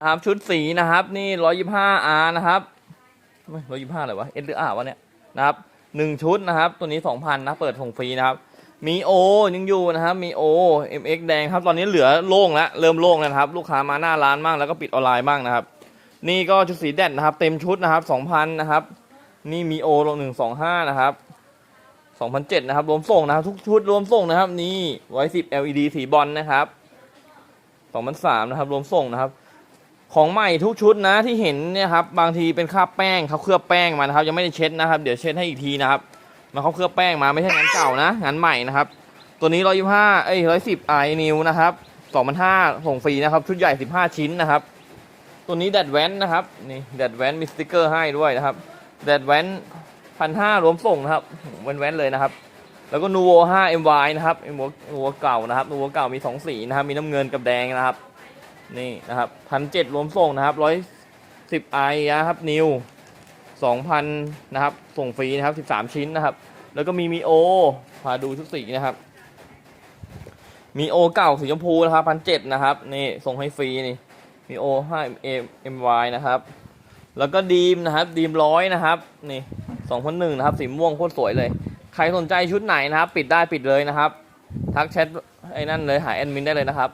นะครับชุดสีนะครับนี่ร้อยยี่ห้าอาร์นะครับร้อยยี่ห้าอะไรวะเอสหรืออาร์วะเนี่ยนะครับหนึ่งชุดนะครับตัวนี้สองพันนะเปิดส่งฟรีนะครับมีโอยังอยู่นะครับมีโอ MX แดงครับตอนนี้เหลือโล่งแล้วเริ่มโล่งแล้วนะครับลูกค้ามาหน้าร้านบ้างแล้วก็ปิดออนไลน์บ้างนะครับ นี่ก็ชุดสีแดดนะครับ เต็มชุดนะครับสองพันนะครับนี่มีโอลงหนึ่งสองห้านะครับสองพันเจ็ดนะครับรวมส่งนะครับทุกชุดรวมส่งนะครับนี่ไว้สิบ LED สีบอลนะครับสองพันสามนะครับรวมส่งนะครับ ของใหม่ทุกชุดนะที่เห็นเนี่ยครับบางทีเป็นคราบแป้งเขาเคลือบแป้งมานะครับยังไม่ได้เช็ดนะครับเดี๋ยวเช็ดให้อีกทีนะครับมาเขาเคลือบแป้งมาไม่ใช่งานเก่านะงานใหม่นะครับ ตัวนี้ร้อยยี่ห้าเอ้ยร้อยสิบไอนิวนะครับสองพันห้าส่งฟรีนะครับชุดใหญ่สิบห้าชิ้นนะครับ ตัวนี้แดดแว้นนะครับนี่แดดแว้นมีสติกเกอร์ให้ด้วยนะครับแดดแว้นพันห้ารวมส่งนะครับแว้นแว้นๆเลยนะครับ แล้วก็นูโวห้า MY นะครับนูโวนูโวเก่านะครับนูโวเก่ามีสองสีนะครับมีน้ำเงินกับแดงนะครับ นี่นะครับพันเจ็ดรวมส่งนะครับร้อยสิบไอนะครับนิวสองพันนะครับ ส่งฟรีนะครับสิบสามชิ้นนะครับ แล้วก็มีมีโอพาดูทุกสีนะครับ มีโอเก่าสีชมพูนะครับพันเจ็ดนะครับนี่ส่งให้ฟรีนี่มีโอห้าเอ็มวายนะครับ แล้วก็ดีมนะครับดีมร้อยนะครับนี่สองพันหนึ่งนะครับสีม่วงโคตรสวยเลย ใครสนใจชุดไหนนะครับ ปิดได้ปิดเลยนะครับ ทักแชทไอ้นั่นเลยหาแอดมินได้เลยนะครับ